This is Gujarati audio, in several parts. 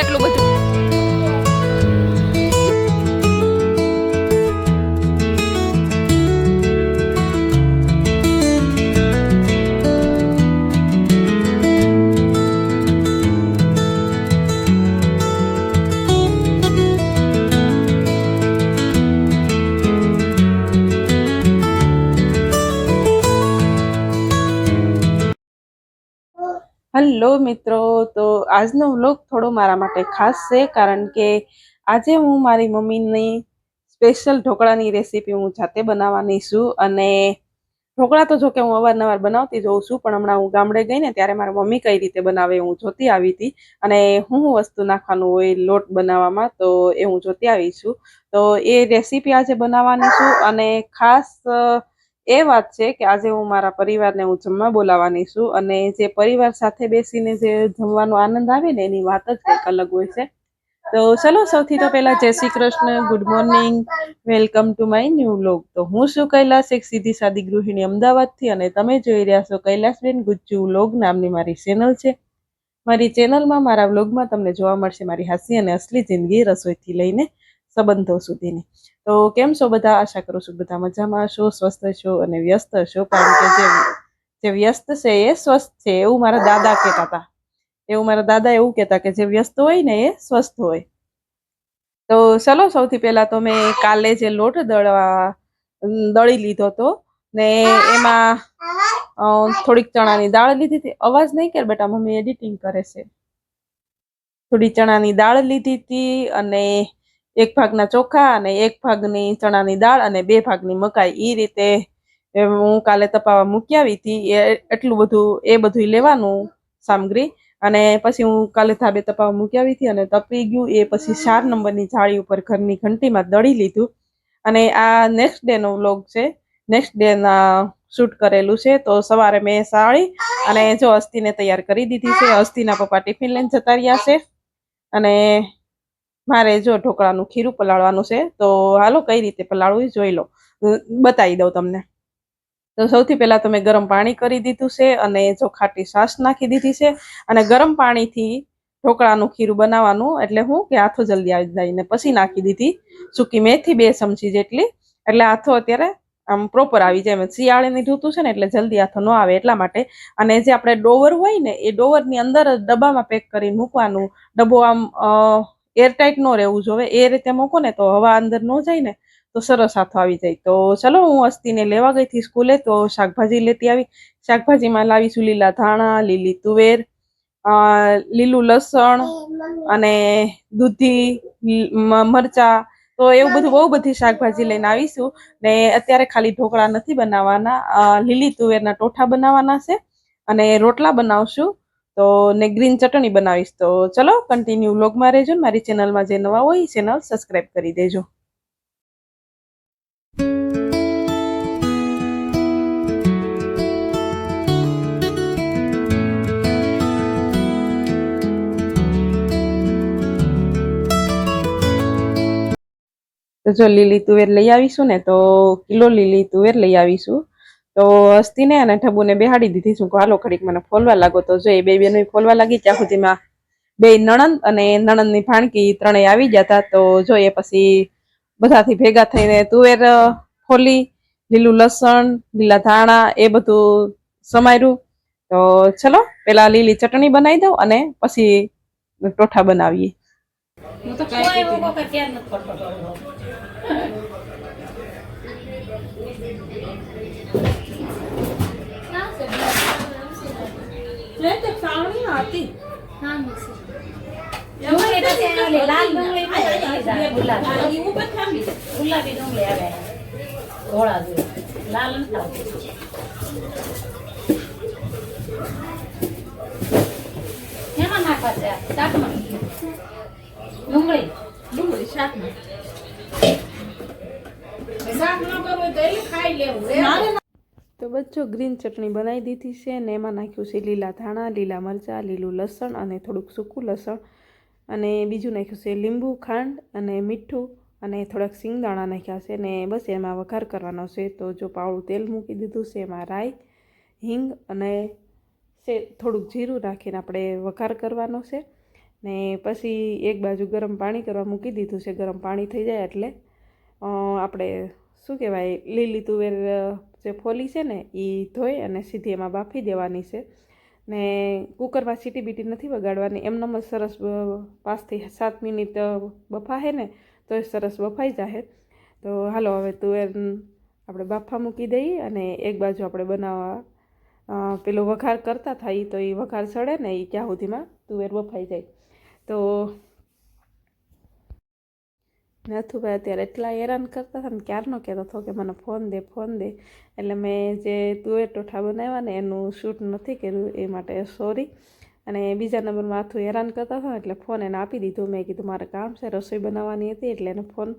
એટલું બધું હલો મિત્રો, તો આજનો વ્લોગ થોડો મારા માટે ખાસ છે, કારણ કે આજે હું મારી મમ્મીની સ્પેશિયલ ઢોકળાની રેસીપી હું જાતે બનાવવાની છું અને ઢોકળા તો જો કે હું અવારનવાર બનાવતી જોઉં છું, પણ હમણાં હું ગામડે ગઈ ને ત્યારે મારી મમ્મી કઈ રીતે બનાવે હું જોતી આવી હતી. અને હું વસ્તુ નાખવાનું હોય, લોટ બનાવવામાં, તો એ હું જોતી આવી છું. તો એ રેસીપી આજે બનાવવાની છું અને ખાસ એ વાત છે કે આજે હું મારા પરિવારને હું જમવા બોલાવવાની છું અને જે પરિવાર સાથે બેસીને જે જમવાનો આનંદ આવે ને એની વાત જ કંઈક અલગ હોય છે. તો ચલો, સૌથી તો પહેલા જય Shri Krishna, good morning, welcome to my new vlog તો હું છું કૈલાસ, એક સીધી સાદી ગૃહિણી અમદાવાદથી અને તમે જોઈ રહ્યા છો કૈલાસબેન ગુજ્જુ વ્લોગ નામની મારી ચેનલ છે. મારી ચેનલમાં, મારા વ્લોગમાં તમને જોવા મળશે મારી હાસી અને અસલી જિંદગી રસોઈથી લઈને. સંબંધો સુધીની. તો કેમ છો બધા? આશા કરું છું બધા મજામાં છો સ્વસ્થ છો અને વ્યસ્ત છો કારણ કે જે જે વ્યસ્ત છે એ સ્વસ્થ છે, એવું મારા દાદા કહેતા હતા. એવું મારા દાદા એવું કહેતા કે જે વ્યસ્ત હોય ને એ સ્વસ્થ હોય. તો ચલો સૌથી પહેલા તો મેં કાલે જે લોટ દળવા, દળી લીધો હતો ને એમાં થોડીક ચણાની દાળ લીધી હતી. અવાજ નહીં કર બેટા, મમ્મી એડિટિંગ કરે છે. થોડી ચણાની દાળ લીધી હતી અને એક ભાગના ચોખા અને એક ભાગની ચણાની દાળ અને બે ભાગની મકાઈ. એ રીતે હું કાલે તપાવા મૂકી આવી હતી એટલું બધું, એ બધું લેવાનું સામગ્રી. અને પછી હું કાલે ધાબે તપાવવા મૂકી આવી હતી અને તપી ગયું. એ પછી ચાર નંબરની જાળી ઉપર ઘરની ઘંટીમાં દળી લીધું. અને આ નેક્સ્ટ ડેનો વ્લોગ છે. નેક્સ્ટ ડેના શૂટ કરેલું છે. તો સવારે મેં સાળી અને જો અસ્થિને તૈયાર કરી દીધી છે. અસ્થિના પપ્પા ટિફિન લઈને જતા રહ્યા છે. અને મારે જો ઢોકળાનું ખીરું પલાળવાનું છે, તો હાલો કઈ રીતે પલાળવું જોઈ લો. બતાવી દઉં તમને. તો સૌથી પહેલાં તો મેં ગરમ પાણી કરી દીધું છે અને જો ખાટી છાશ નાખી દીધી છે અને ગરમ પાણીથી ઢોકળાનું ખીરું બનાવવાનું એટલે હું કે હાથો જલ્દી આવી જાય ને પછી નાખી દીધી. સૂકી મેથી બે ચમચી જેટલી, એટલે હાથો અત્યારે આમ પ્રોપર આવી જાય. શિયાળાની ઋતુ છે ને એટલે જલ્દી હાથો ન આવે એટલા માટે. અને જે આપણે ડોવર હોય ને એ ડોવરની અંદર ડબ્બામાં પેક કરીને મૂકવાનું. ડબ્બો આમ એરટાઈટ ન રહેવું જોવે એ રીતે મૂકો ને તો હવા અંદર ન જાય ને તો સરસ હાથો આવી જાય. તો ચલો, હું અસ્તીને લેવા ગઈ હતી સ્કૂલે તો શાકભાજી લેતી આવી. શાકભાજીમાં લાવીશું લીલા ધાણા, લીલી તુવેર લીલું લસણ અને દૂધી મરચા. તો એવું બધું બહુ બધી શાકભાજી લઈને આવીશું. ને અત્યારે ખાલી ઢોકળા નથી બનાવવાના. લીલી તુવેરના ટોઠા બનાવવાના છે અને રોટલા બનાવશું. તો ને ગ્રીન ચટણી બનાવીશ. તો ચલો કન્ટિન્યુ વ્લોગમાં રહેજો ને મારી ચેનલમાં જે નવા હોય ચેનલ સબસ્ક્રાઈબ કરી દેજો. તો જો લીલી તુવેર લઈ આવીશું ને, તો કિલો લીલી તુવેર લઈ આવીશું. તો હસ્તીને અને ઠબુને બેહાડી દીધી. શું હાલો, ઘડીક મને ફોલવા લાગો તો જો એ બે બેનો ફોલવા લાગી ત્યાં સુધીમાં. બે નણંદ અને નણંદની ભાણકી ત્રણેય આવી હતા તો. જો એ પછી બધાથી ભેગા થઈને તુવેર ફોલી, લીલું લસણ, લીલા ધાણા, એ બધું સમાર્યું તો ચલો, પેલા લીલી ચટણી બનાવી દઉં અને પછી ટોઠા બનાવીએ. હું તો કાંઈ કોઈ કહેતી એવો વખત યાદ નથી પડતો થોડો. નહીં તે હતી ડુંગળી લાલ ગુલાબી. ગુલાબી ડુંગળી આવે ધોળા જેવી. લાલ નથી આવતી. શેમાં નાખવા છે શાકમાં? ડુંગળી ડુંગળી શાકમાં શાક ન કરવું તો એ ખાઈ લેવું. તો બચ્ચો ગ્રીન ચટણી બનાવી દીધી છે ને એમાં નાખ્યું છે લીલા ધાણા, લીલા મરચાં, લીલું લસણ અને થોડુંક સૂકું લસણ. અને બીજું નાખ્યું છે લીંબુ, ખાંડ અને મીઠું અને થોડાક સિંગદાણા નાખ્યા છે ને બસ એમાં વઘાર કરવાનો છે. તો જો પાવળું તેલ મૂકી દીધું છે એમાં રાઈ, હિંગ અને સે, થોડુંક જીરું રાખીને આપણે વઘાર કરવાનો છે. ને પછી એક બાજુ ગરમ પાણી કરવા મૂકી દીધું છે. ગરમ પાણી થઈ જાય એટલે આપણે શું કહેવાય, લીલી તુવેર જે ફોલી છે ને એ ધોઈ અને સીધી એમાં બાફી દેવાની છે. ને કુકરમાં સીટી બીટી નથી વગાડવાની. એમનામ જ સરસ પાંચથી સાત મિનિટ બફાહે ને, તો એ સરસ બફાઈ જાહે. તો હાલો, હવે તુવેર આપણે બાફા મૂકી દઈએ અને એક બાજુ આપણે બનાવવા પેલો વઘાર કરતા થાય તો એ વઘાર સડે ને એ ક્યાં સુધીમાં તુવેર બફાઈ જાય. તો નથુભાઈ અત્યારે એટલા હેરાન કરતા હતા ને, ક્યારનો કહેતો હતો કે મને ફોન દે ફોન દે. એટલે મેં જે તુવેર ટોઠા બનાવ્યા ને, એનું શૂટ નથી કર્યું, એ માટે સોરી અને બીજા નંબરમાં માથું હેરાન કરતા હતા, એટલે ફોન એને આપી દીધો. મેં કીધું, મારે કામ છે, રસોઈ બનાવવાની હતી, એટલે એને ફોન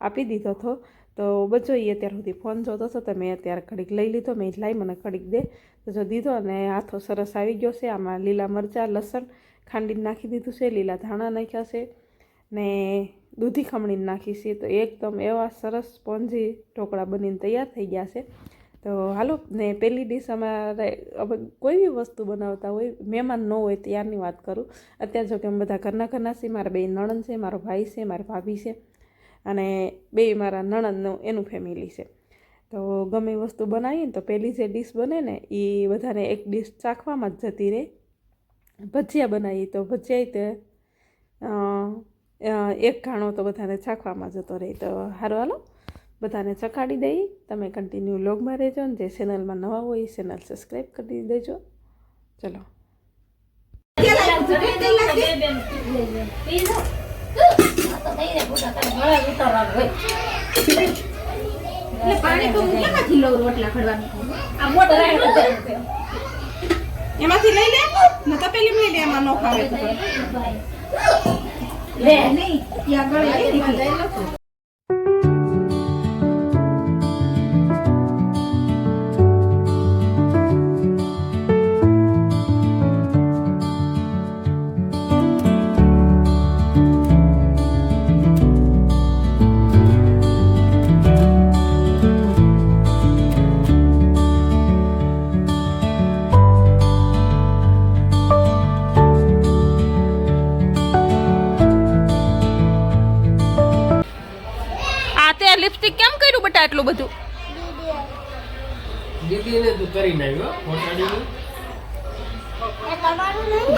આપી દીધો હતો. તો બધો એ અત્યાર સુધી ફોન જોતો હતો, તો મેં અત્યારે કડીક લઈ લીધો. મેં લાઈ મને કડીક દે. તો જો દીધો અને હાથો સરસ આવી ગયો છે. આમાં લીલા મરચાં, લસણ ખાંડીને નાખી દીધું છે, લીલા ધાણા નાખ્યા છે ને દૂધી ખમણીને નાખી છે. તો એકદમ એવા સરસ સ્પોન્જી ઢોકળા બનીને તૈયાર થઈ ગયા છે. તો હાલો, ને પહેલી ડીશ અમારે અમે કોઈ બી વસ્તુ બનાવતા હોય, મહેમાન ન હોય ત્યારની વાત કરું. અત્યારે જો કે અમે બધા ઘરના ઘરના છીએ, મારા બે નણંદ છે, મારો ભાઈ છે, મારી ભાભી છે અને બે મારા નણંદનું એનું ફેમિલી છે. તો ગમે વસ્તુ બનાવીને તો પહેલી જે ડીશ બને ને, એ બધાને એક ડીશ ચાખવામાં જ જતી રહે. ભજીયા બનાવીએ તો ભજીયા તે એક ઘાણો તો બધાને ચાખવામાં જતો રહે તો સારું હાલો. બધાને ચખાડી દઈ તમે કન્ટિન્યુ લોગમાં રહેજો ને જે ચેનલમાં નવા હોય એ ચેનલ સબસ્ક્રાઈબ કરી દેજો. ચલો. એમાંથી લઈ લે ને તપેલી લઈ લે એમાં નો ખાવે તો. લે નહીં ત્યાં ગળે કરી નાખ્યો પોતાની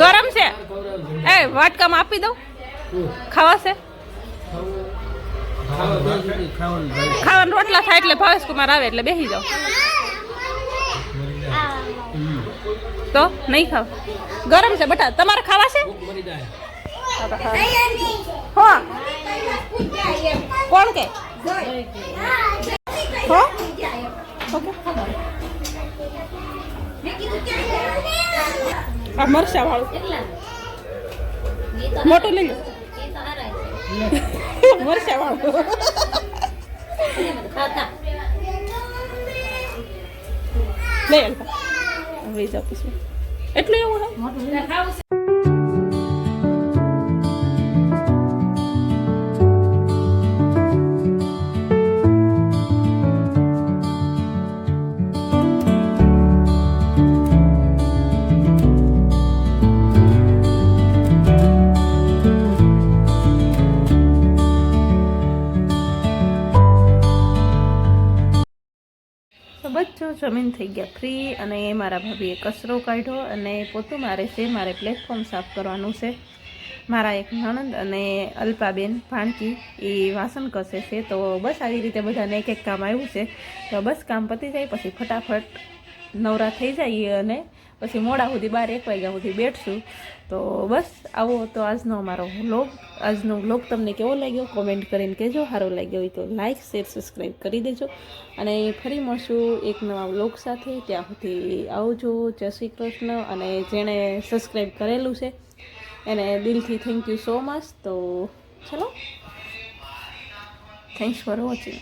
ગરમ છે. એ વાટકામાં આપી દઉં. ખાવાશે? ખાવાનું રોટલા થાય. એટલે ભાવેશ કુમાર આવે એટલે બેસી જાઓ તો નહીં ખાવ. ગરમ છે બટા તમારે ખાવા છે મરી જાય. હા કોણ કે? હો. ઓકે. આ મરચા વાળું. મોટું લઈ લો. મરચા વાળું. લઈ પછી એટલું એવું હે જમીન થઈ ગયા ફ્રી અને મારા ભાભીએ કચરો કાઢ્યો અને પોતું મારે છે, મારે પ્લેટફોર્મ સાફ કરવાનું છે. મારા એક નણંદ અને અલ્પાબેન ભાણકી એ વાસણ કસે છે, તો બસ આવી રીતે બધાને એક એક કામ આવ્યું છે. તો બસ કામ પતી જાય, પછી ફટાફટ નવરા થઈ જઈએ અને પછી મોડા સુધી બાર એક વાગ્યા સુધી બેઠશું. તો બસ, આવો તો આજનો અમારો વ્લોગ આજનો વ્લોગ તમને કેવો લાગ્યો? કોમેન્ટ કરીને કહેજો. સારો લાગ્યો હોય તો લાઇક શેર સબસ્ક્રાઈબ કરી દેજો. અને ફરી મળશું એક નવા વ્લોગ સાથે. ત્યાં સુધી આવજો. જય શ્રી કૃષ્ણ. અને જેણે સબસ્ક્રાઈબ કરેલું છે, એને દિલથી થેન્ક યુ સો મચ તો ચલો. Thanks for watching